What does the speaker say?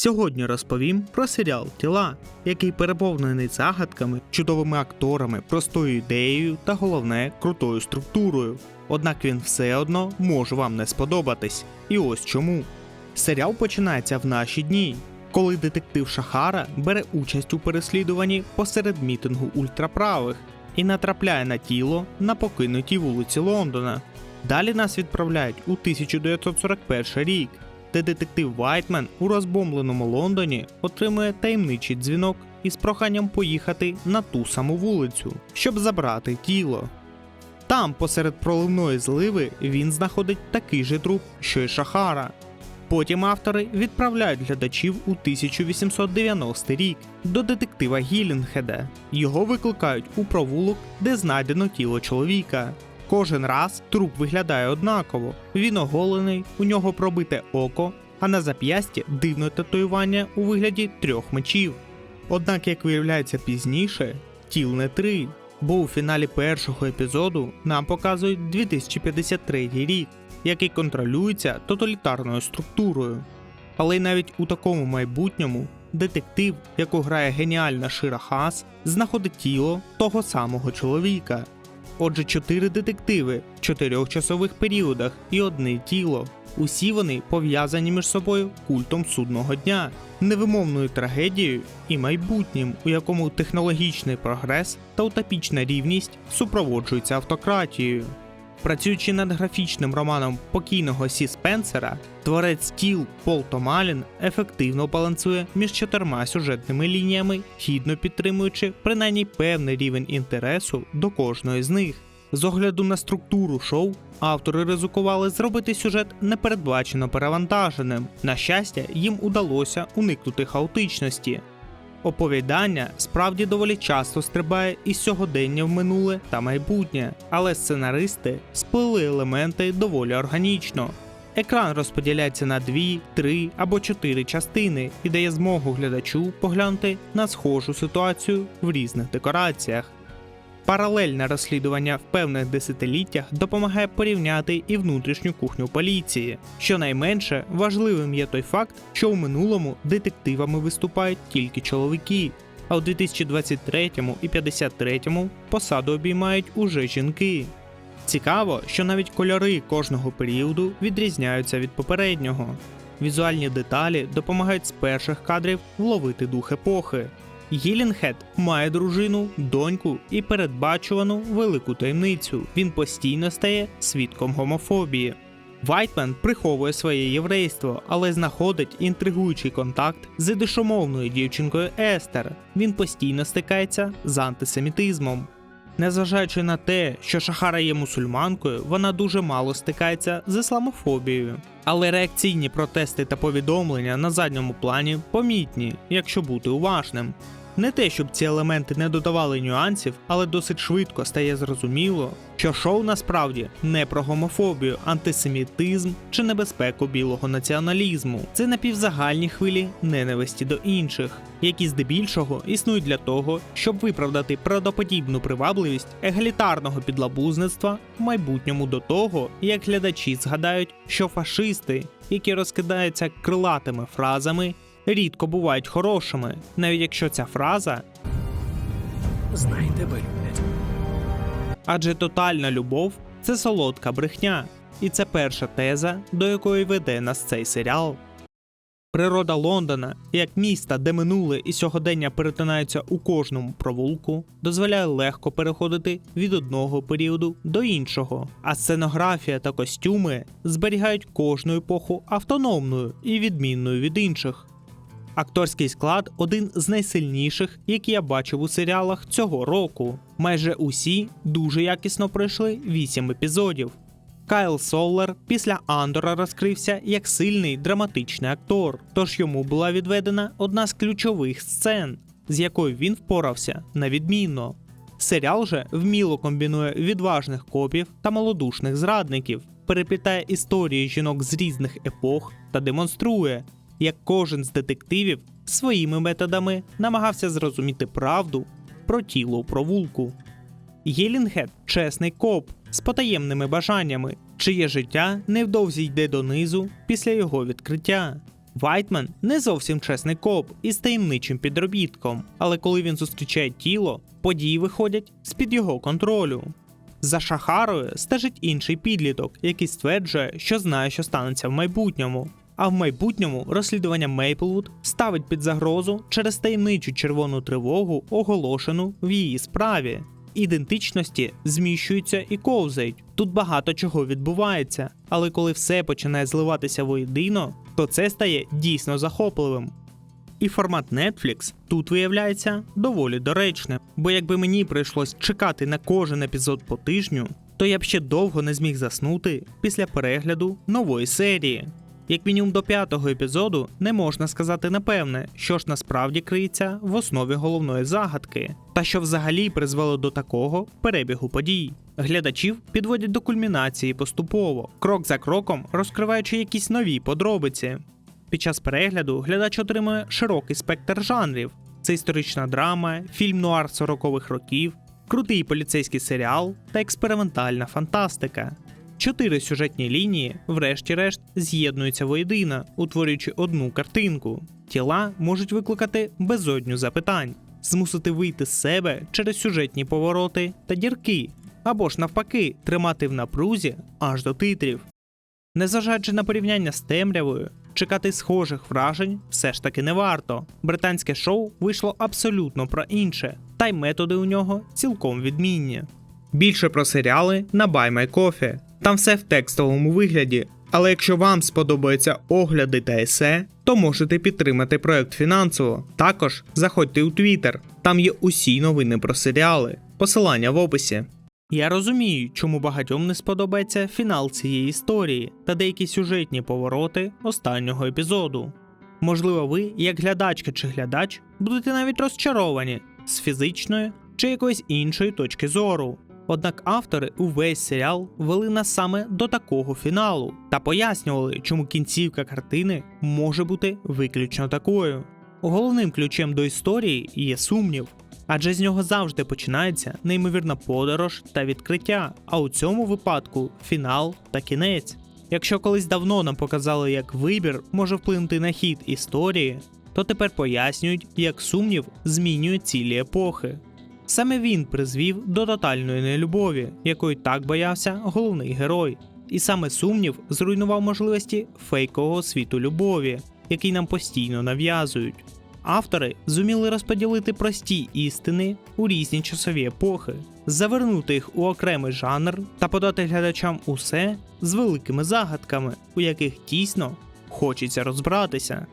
Сьогодні розповім про серіал Тіла, який переповнений загадками, чудовими акторами, простою ідеєю та головне крутою структурою. Однак він все одно може вам не сподобатись. І ось чому. Серіал починається в наші дні, коли детектив Шахара бере участь у переслідуванні посеред мітингу ультраправих і натрапляє на тіло на покинутій вулиці Лондона. Далі нас відправляють у 1941 рік, де детектив Вайтмен у розбомбленому Лондоні отримує таємничий дзвінок із проханням поїхати на ту саму вулицю, щоб забрати тіло. Там, посеред проливної зливи, він знаходить такий же труп, що й Шахара. Потім автори відправляють глядачів у 1890 рік до детектива Гілінгхеда. Його викликають у провулок, де знайдено тіло чоловіка. Кожен раз труп виглядає однаково. Він оголений, у нього пробите око, а на зап'ясті дивне татуювання у вигляді трьох мечів. Однак, як виявляється пізніше, тіл не три, бо у фіналі першого епізоду нам показують 2053 рік, який контролюється тоталітарною структурою. Але й навіть у такому майбутньому детектив, яку грає геніальна Шира Хас, знаходить тіло того самого чоловіка. Отже, чотири детективи в чотирьох часових періодах і одне тіло. Усі вони пов'язані між собою культом судного дня, невимовною трагедією і майбутнім, у якому технологічний прогрес та утопічна рівність супроводжуються автократією. Працюючи над графічним романом покійного Сі Спенсера, творець тіл Пол Томалін ефективно балансує між чотирма сюжетними лініями, гідно підтримуючи принаймні певний рівень інтересу до кожної з них. З огляду на структуру шоу, автори ризикували зробити сюжет непередбачено перевантаженим. На щастя, їм удалося уникнути хаотичності. Оповідання справді доволі часто стрибає із сьогодення в минуле та майбутнє, але сценаристи сплели елементи доволі органічно. Екран розподіляється на дві, три або чотири частини і дає змогу глядачу поглянути на схожу ситуацію в різних декораціях. Паралельне розслідування в певних десятиліттях допомагає порівняти і внутрішню кухню поліції. Щонайменше важливим є той факт, що у минулому детективами виступають тільки чоловіки, а у 2023 і 53 посаду обіймають уже жінки. Цікаво, що навіть кольори кожного періоду відрізняються від попереднього. Візуальні деталі допомагають з перших кадрів вловити дух епохи. Гілінгхед має дружину, доньку і передбачувану велику таємницю. Він постійно стає свідком гомофобії. Вайтмен приховує своє єврейство, але знаходить інтригуючий контакт з ідишомовною дівчинкою Естер. Він постійно стикається з антисемітизмом. Незважаючи на те, що Шахара є мусульманкою, вона дуже мало стикається з ісламофобією. Але реакційні протести та повідомлення на задньому плані помітні, якщо бути уважним. Не те, щоб ці елементи не додавали нюансів, але досить швидко стає зрозуміло, що шоу насправді не про гомофобію, антисемітизм чи небезпеку білого націоналізму. Це напівзагальні хвилі ненависті до інших, які здебільшого існують для того, щоб виправдати правдоподібну привабливість егалітарного підлабузництва в майбутньому до того, як глядачі згадають, що фашисти, які розкидаються крилатими фразами, рідко бувають хорошими, навіть якщо ця фраза Знай тебе люблять. адже тотальна любов це солодка брехня, і це перша теза, до якої веде нас цей серіал. Природа Лондона, як міста, де минуле і сьогодення перетинаються у кожному провулку, дозволяє легко переходити від одного періоду до іншого, а сценографія та костюми зберігають кожну епоху автономною і відмінною від інших. Акторський склад один з найсильніших, які я бачив у серіалах цього року. Майже усі дуже якісно пройшли 8 епізодів. Кайл Соллер після Андора розкрився як сильний драматичний актор, тож йому була відведена одна з ключових сцен, з якою він впорався на відмінно. Серіал же вміло комбінує відважних копів та малодушних зрадників, переплітає історії жінок з різних епох та демонструє, як кожен з детективів своїми методами намагався зрозуміти правду про тіло у провулку. Єлінгхед чесний коп з потаємними бажаннями, чиє життя невдовзі йде донизу після його відкриття. Вайтмен не зовсім чесний коп із таємничим підробітком, але коли він зустрічає тіло, події виходять з-під його контролю. За Шахарою стежить інший підліток, який стверджує, що знає, що станеться в майбутньому. А в майбутньому розслідування Мейплвуд ставить під загрозу через таємничу червону тривогу, оголошену в її справі. Ідентичності зміщуються і ковзають. Тут багато чого відбувається, але коли все починає зливатися воєдино, то це стає дійсно захопливим. І формат Netflix тут виявляється доволі доречним, бо якби мені прийшлось чекати на кожен епізод по тижню, то я б ще довго не зміг заснути після перегляду нової серії. Як мінімум до п'ятого епізоду не можна сказати напевне, що ж насправді криється в основі головної загадки, та що взагалі призвело до такого перебігу подій. Глядачів підводять до кульмінації поступово, крок за кроком розкриваючи якісь нові подробиці. Під час перегляду глядач отримує широкий спектр жанрів: це історична драма, фільм нуар 40-х років, крутий поліцейський серіал та експериментальна фантастика. Чотири сюжетні лінії, врешті-решт, з'єднуються воєдино, утворюючи одну картинку. Тіла можуть викликати безодню запитань, змусити вийти з себе через сюжетні повороти та дірки, або ж навпаки, тримати в напрузі аж до титрів. Незважаючи на порівняння з темрявою, чекати схожих вражень все ж таки не варто. Британське шоу вийшло абсолютно про інше, та й методи у нього цілком відмінні. Більше про серіали на Buy My Coffee. Там все в текстовому вигляді. Але якщо вам сподобаються огляди та есе, то можете підтримати проект фінансово. Також заходьте у Twitter, там є усі новини про серіали. Посилання в описі. Я розумію, чому багатьом не сподобається фінал цієї історії та деякі сюжетні повороти останнього епізоду. Можливо, ви, як глядачка чи глядач, будете навіть розчаровані з фізичної чи якоїсь іншої точки зору. Однак автори увесь серіал вели нас саме до такого фіналу та пояснювали, чому кінцівка картини може бути виключно такою. Головним ключем до історії є сумнів, адже з нього завжди починається неймовірна подорож та відкриття, а у цьому випадку фінал та кінець. Якщо колись давно нам показали, як вибір може вплинути на хід історії, то тепер пояснюють, як сумнів змінює цілі епохи. Саме він призвів до тотальної нелюбові, якої так боявся головний герой. І саме сумнів зруйнував можливості фейкового світу любові, який нам постійно нав'язують. Автори зуміли розподілити прості істини у різні часові епохи, завернути їх у окремий жанр та подати глядачам усе з великими загадками, у яких дійсно хочеться розбиратися.